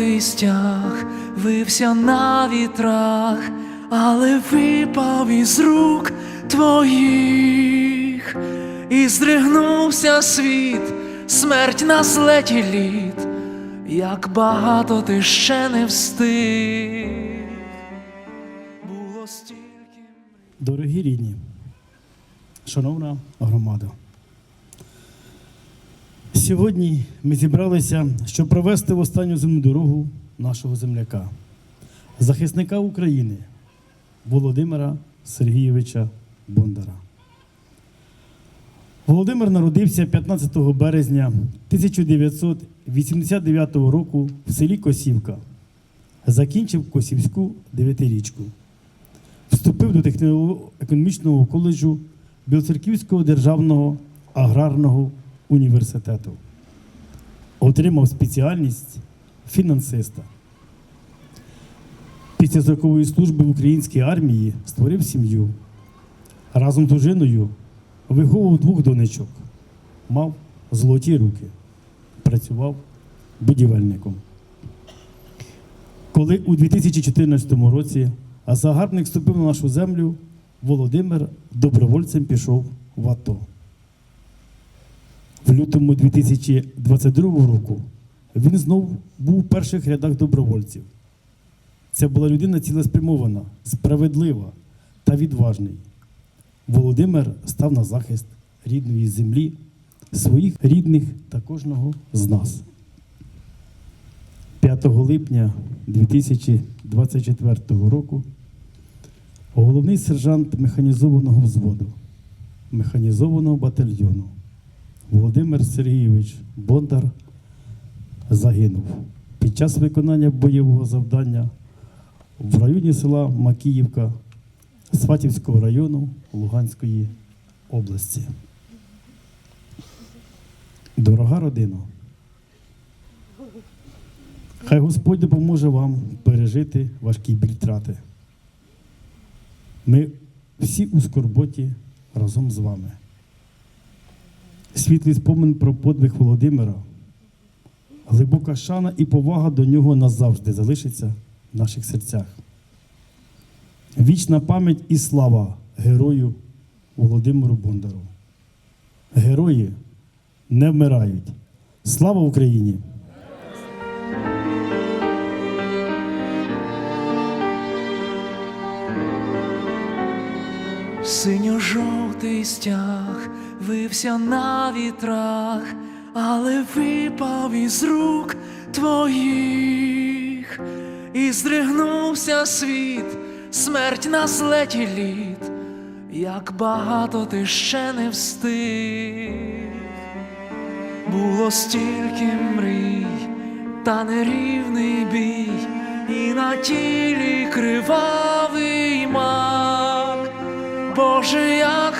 Синьо-жовтий стяг вився на вітрах, але випав із рук твоїх, і здригнувся світ, смерть на злеті літ, як багато ти ще не встиг. Було стільки. Дорогі рідні, шановна громада. Сьогодні ми зібралися, щоб провести в останню земну дорогу нашого земляка, захисника України Володимира Сергійовича Бондара. Володимир народився 15 березня 1989 року в селі Косівка. Закінчив Косівську дев'ятирічку. Вступив до техніко-економічного коледжу Білоцерківського державного аграрного університету. Отримав спеціальність фінансиста. Після строкової служби в українській армії створив сім'ю. Разом з дружиною виховував двох донечок, мав золоті руки, працював будівельником. Коли у 2014 році загарбник вступив на нашу землю, Володимир добровольцем пішов в АТО. В лютому 2022 року він знов був у перших рядах добровольців. Це була людина цілеспрямована, справедлива та відважний. Володимир став на захист рідної землі, своїх рідних та кожного з нас. 5 липня 2024 року головний сержант механізованого взводу, механізованого батальйону Володимир Сергійович Бондар загинув під час виконання бойового завдання в районі села Макіївка Сватівського району Луганської області. Дорога родина, хай Господь допоможе вам пережити важкі біль втрати. Ми всі у скорботі разом з вами. Світлий спомин про подвиг Володимира, глибока шана і повага до нього назавжди залишиться в наших серцях. Вічна пам'ять і слава герою Володимиру Бондару. Герої не вмирають. Слава Україні! Синьо-жовтий стяг вився на вітрах, але випав із рук твоїх, і здригнувся світ, смерть на злеті літ, як багато ти ще не встиг. Було стільки мрій, та нерівний бій, і на тілі кривавий мак. Боже, я хотів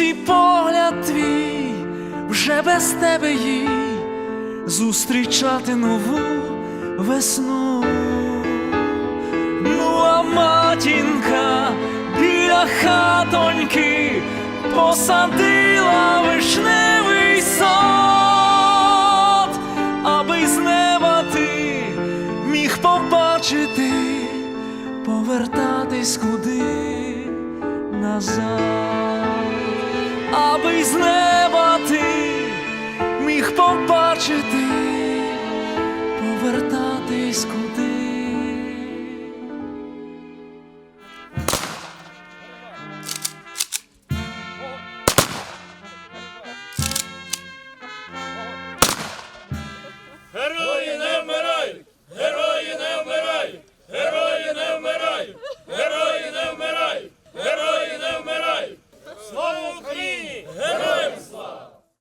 В погляд твій, вже без тебе їй зустрічати нову весну. Ну, а матінка біля хатоньки посадила вишневий сад, аби з неба ти міг побачити, повертатись куди назад, аби з неба ти міг побачити, повертатись